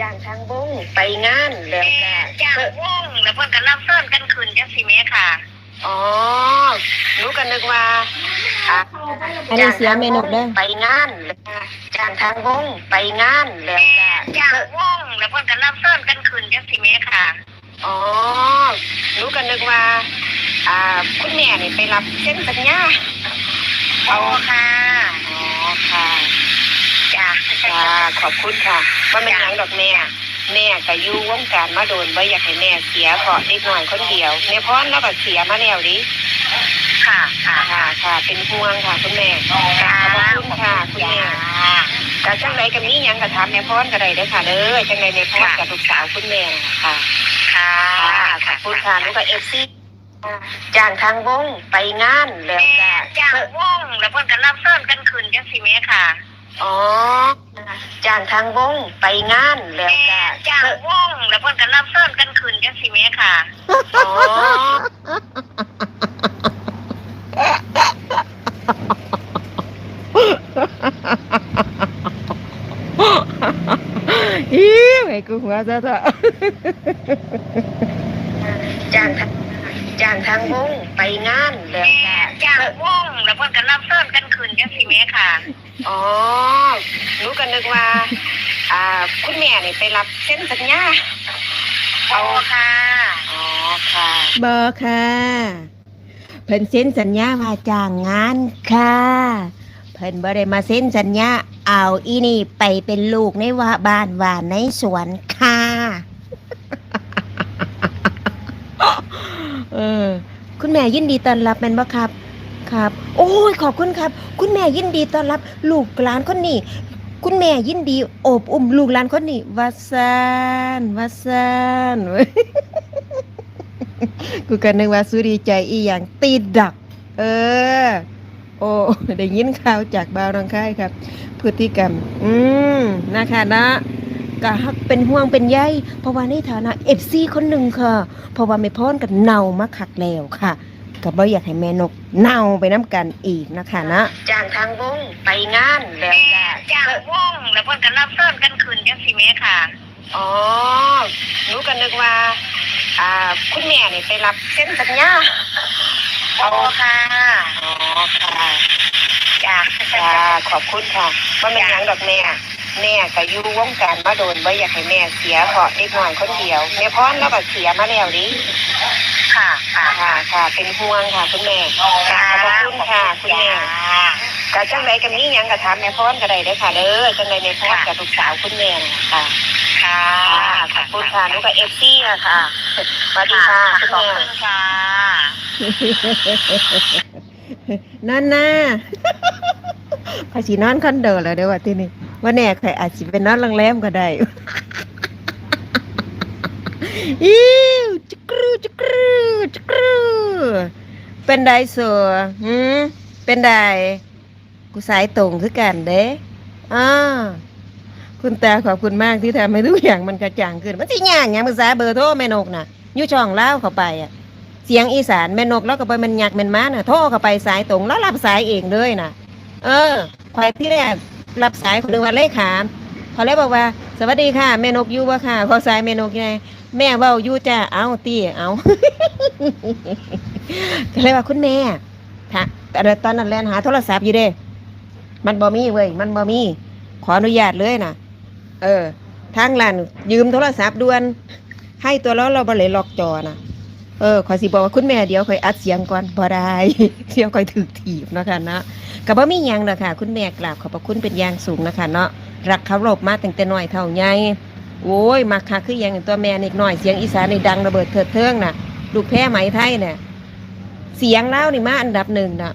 จ้างทางวงไปงานแล้วแม่ก็จ้างวงแล้วเพิ่นก็รับเสิร์นกันคืนจังซี่แม่ค่ะ อ๋อหนูก็นึกว่าอะอันนี้เสียเมนกเด้อ ไปงานแล้วก็จ้างทางวงไปงานแล้วแม่ก็จ้างวงแล้วเพิ่นก็รับเสิร์นกันคืนจังซี่แม่ค่ะ อ๋อหนูก็นึกว่า อ่า คุณแม่นี่ไปรับเส้นสัญญาเอาค่ะ อ๋อค่ะ จ้าจ้าขอบคุณค่ะว่ามันหยังดอกแม่แม่ก็อยู่วงการมาโดนบ่อยากให้แม่เสียเพราะเด็กน้อยคนเดียวแม่พรแล้วก็เสียมาแล้วดิค่ะค่ะค่ะค่ะเป็นห่วงค่ะคุณแม่ค่ะขอบคุณค่ะคุณแม่แต่จังใดก็มีหยังก็ถามแม่พรก็ได้เด้อค่ะเด้อจังใดแม่พรกับลูกสาวคุณแม่ค่ะ ค่ะค่ะขอบคุณค่ะหนูก็เอฟซีจ้างทางวงไปงานแล้วแม่ก็จ้างวงแล้วเพิ่นก็รับเสิร์นกันคืนจังซี่แม่ค่ะ อ๋อ จ้างทางวงไปงานแล้วแม่ก็จ้างวงแล้วเพิ่นก็รับเสิร์นกันคืนจังซี่แม่ค่ะอ๋ออีไอ้กูหัวซะเถอะจ้างทางจ้างทางวงไปงานแล้วแม่ก็จ้างวงแล้วเพิ่นก็รับเสิร์นกันคืนจังซี่แม่ค่ะ อ๋อหนูก็นึกว่า อ่า คุณแม่นี่ไปรับเส้นสัญญาเอาค่ะอ๋อค่ะบอค่ะ เพิ่นเซ็นสัญญาว่าจ้างงานค่ะ เพิ่นบ่ได้มาเซ็นสัญญาเอาอีนี่ไปเป็นลูกในว่าบ้านว่าในสวนค่ะ เออ คุณแม่ยินดีต้อนรับแม่นบ่ครับ ครับ โอ้ยขอบคุณครับ คุณแม่ยินดีต้อนรับลูกหลานคนนี้ คุณแม่ยินดีโอบอุ้มลูกหลานคนนี้ว่าซานว่าซานกูก็นึกว่าสุดีใจอีหยังตีดัก เออ โอ้ได้ยินข่าวจากบ่าวน้องค่ายครับ พฤติกรรม อืมนะคะนะก็ฮักเป็นห่วงเป็นใยเพราะว่าในฐานะเอฟซีคนหนึ่งค่ะ เพราะว่าไม่พ้นกันเน่ามาคักแล้วค่ะ ก็บ่อยากให้แม่นกเน่าไปน้ำกันอีกนะคะนะจ้างทางวงไปงานแล้วแม่ก็จ้างวงแล้วเพิ่นก็รับเสิร์นกันคืนจังซี่แม่ค่ะอ๋อหนูก็นึกว่า อ่า คุณแม่นี่ไปรับเส้นสัญญาเอาค่ะอ๋อค่ะจ้าค่ะขอบคุณค่ะว่ามันหยังดอกแม่ แม่ก็อยู่วงการมาโดนบ่อยากให้แม่เสียเพราะเด็กน้อยคนเดียวแม่พรแล้วก็เสียมาแล้วดิค่ะค่ะค่ะค่ะ เป็นห่วงค่ะคุณแม่ค่ะขอบคุณค่ะคุณแม่ก็จังใดก็มีหยังก็ถามแม่พรก็ได้เด้อค่ะเด้อจังใดแม่พรกับลูกสาวคุณแม่ค่ะค่ะค่ะขอบคุณค่ะหนูก็เอฟซีอะค่ะสวัสดีค่ะคุณขอบแม่คุณค่ะนั่นนะภาษีนอนคอนโดแล้วเดี๋ยวว่าที่นี่ ว่าแน่ใครอาจสิเป็นนอนโรงแรมก็ได้อิวจุกรูจุกรูจุกรูเป็นไดสัวหืมเป็นไดกูสายตรงคือกันเด้อ่าคุณตาขอบคุณมากที่ทำให้ทุกอย่างมันกระจ่างขึ้นมันสิยากหยังภาษาเบอร์โทรแม่นกน่ะยู่ช่องเล่าเข้าไปอะ เสียงอีสานแม่นกแล้วก็ไปมันยักม่นม้าน่ะโทรเข้าไปสายตรงแล้วรับสายเองเลยน่ะ เออคอยที่แรก รับสายคนหนึ่งวันเลขขามพอเลยบอกว่า สวัสดีค่ะแม่นกยู่บ่ค่ะขอสายแม่นกยังไงแม่เว้ายู่จ้าเอาตีเอาก็เลยว่าคุณแม่ค่ะแต่ตอนนั้นแลนหาโทรศัพท์อยู่เด้ มันบ่มีเว้ยมันบ่มีขออนุญาตเลยนะเออทางร้านยืมโทรศัพท์ด่วน ให้ตัวแล้วเราบ่เลยล็อกจอนะเออขอสิบอกว่าคุณแม่เดี๋ยวคอยอัดเสียงก่อนบ่ได้เดี๋ยวคอยถึกถีบนะคะนะ ก็บ่มีหยังดอกค่ะ คุณแม่กราบขอบพระคุณเป็นอย่างสูงนะคะเนาะรักเคารพมาตั้งแต่น้อยเท่าใหญ่โอ้ยมักคักคือยังตัวแม่นิดหน่อยเสียงอีสานในดังระเบิดเถิดเทิงน่ะลูกแพ้ไหมไทยเนี่ยเสียงเล่านี่มาอันดับหนึ่งนะ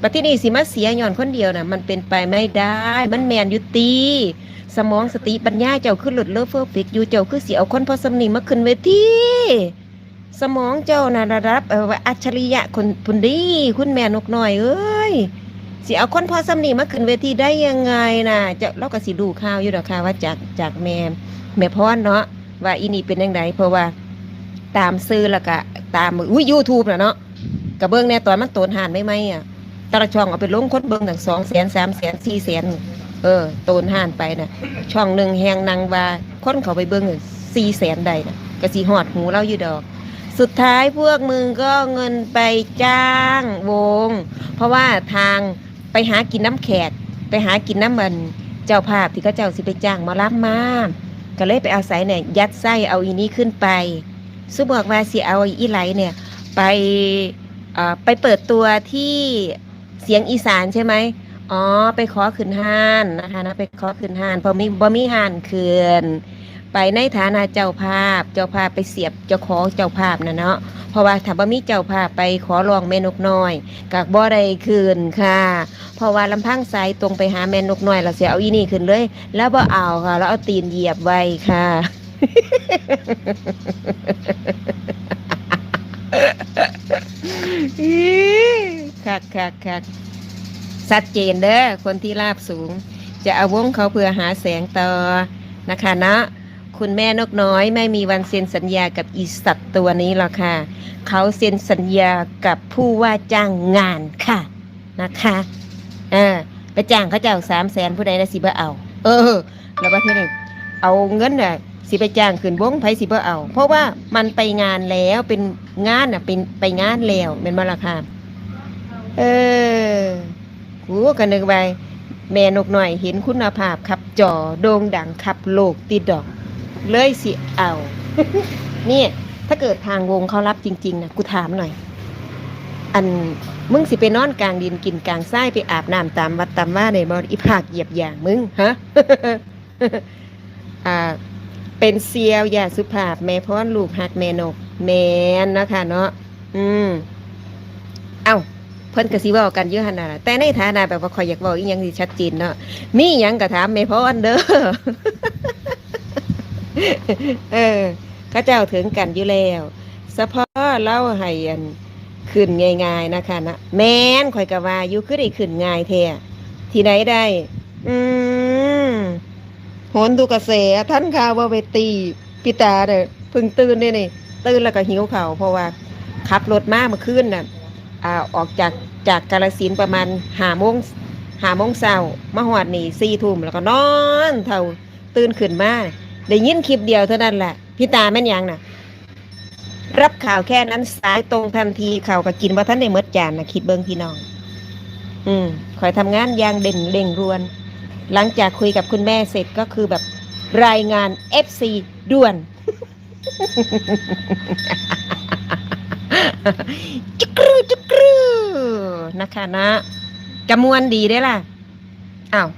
บัดที่นี่สิมาเสียย้อนคนเดียวน่ะมันเป็นไปไม่ได้ มันแมนยู่ตีสมองสติปัญญาเจ้าคือหลุดเลิฟเฟอร์ฟิกอยู่เจ้าคือสิเอาคนพอสำนีมาขึ้นเวทีสมองเจ้านะระดับอาอัจฉริยะคนพุนดีคุณแม่นกน้อยเอ้ย สิเอาคนพอสำนีมาขึ้นเวทีได้ยังไงนะจ้าเราก็สิดูข่าวอยู่ดอกค่ะว่าจากจากแม่แม่พรเนาะว่าอีนี่เป็นยังไงเพราะว่าตามซื้อแล้วก็ตามอุ้ยยูทูบนะเนาะกระเบื้องเนี่ยตอนมันโตนหานไม่ไหมอะตละช่องเอาไปลงคนเบิ้งตั้งสองแสนสามแสนสี่แสนเออโตนห่านไปน่ะช่องหนึ่งแหงนางว่าคนเขาไปเบิ่งสี่แสนใดน่ะกะสีหอดหูเราอยู่ดอก สุดท้ายพวกมึงก็เงินไปจ้างวง เพราะว่าทาง ไปหากินน้ำแขก ไปหากินน้ำมันเจ้าภาพที่เขาเจ้าสิไปจ้างมารับมาก็เลยไปอาศัยเนี่ยยัดไส้เอาอีนี้ขึ้นไปสุบอกว่าสิเอาอีไหลเนี่ยไปไปเปิดตัวที่เสียงอีสานใช่ไหมอ๋อไปขอขึ้นห้านนะคะนะไปขอขึ้นห้านพอมีบ่มีห้านคืน ไปในฐานะเจ้าภาพ เจ้าภาพไปเสียบเจ้าของเจ้าภาพนะเนาะเพราะว่าถ้าบ่มีเจ้าภาพไปขอลองแม่นกน้อยกากบ่ได้คืนค่ะ เพราะว่าลำพังสายตรงไปหาแม่นกน้อยเราเสียเอาอีนี่ขึ้นเลย แล้วบ่เอาค่ะแล้วเอาตีนเหยียบไว้ค่ะคักคักคักชัดเจนเด้อคนที่ราบสูง จะเอาวงเขาเพื่อหาแสงต่อนะคะนะ คุณแม่นกน้อยไม่มีวันเซ็นสัญญากับอีสัตว์ตัวนี้หรอกค่ะ เขาเซ็นสัญญากับผู้ว่าจ้างงานค่ะนะคะเออไปจ้างเขาเจ้าสามแสนผู้ใดนะสิบ่เอา เออ แล้วว่าที่นี่เอาเงินน่ะสิไปจ้างขึ้นวงไผสิบ่เอา เพราะว่ามันไปงานแล้วเป็นงานน่ะเป็นไปงานแล้วเป็นมาราคาเออกูก็นึกไปแม่นกหน่อยเห็นคุณภาพขับจอโด่งดังขับโลกติดดอก เลยสิเอาเนี่ยถ้าเกิดทางวงเขารับจริง ๆนะกูถามหน่อย อันมึงสิไปนอนกลางดินกินกลางทรายไปอาบน้ำตามวัดตามว่าในบ่อีภาคเหยียบอย่างมึงฮะอ่าเป็นเซียวอย่าสุภาพ แม่พรลูกหักแม่นก แมนนะคะเนาะอืม เอ้าเพิ่นก็สิเว้ากันอยู่หั่นน่ะแต่ในฐานะแบบว่าข่อยอยากเว้าอีหยังที่ชัดเจนเนาะมีหยังก็ถามแม่พรเด้อ เออเข้าเจ้าถึงกันอยู่แล้วสะพอเล่าให้อันขึ้นง่ายๆนะคะนะแม่นข่อยก็ว่าอยู่คือได้ขึ้นง่ายแท้ที่ไหนได้ อืมโหนดูกระแสท่านข่าวว่าไปตีพี่ตาเด้อเพิ่งตื่นนี่นี่ตื่นแล้วก็หิวเข้าเพราะว่าขับรถมาเมื่อคืนน่ะอ่าออกจากจากกาลสินประมาณหาโมงหาโมงเช้ามาหอดนี่สี่ทุ่มแล้วก็นอนเท่าตื่นขึ้นมา ได้ยินคลิปเดียวเท่านั้นแหละพี่ตาแม่นยังน่ะ รับข่าวแค่นั้นสายตรงทันทีข่าวก็กินว่าท่านได้เมดจานนะคิดเบิ้งพี่น้อง อืมคอยทำงานอย่างเด่นเร่งรวน หลังจากคุยกับคุณแม่เสร็จก็คือแบบรายงาน FC ด่วนจุกรูจุกรูนะคะนะกระมวลดีได้ล่ะอ้าว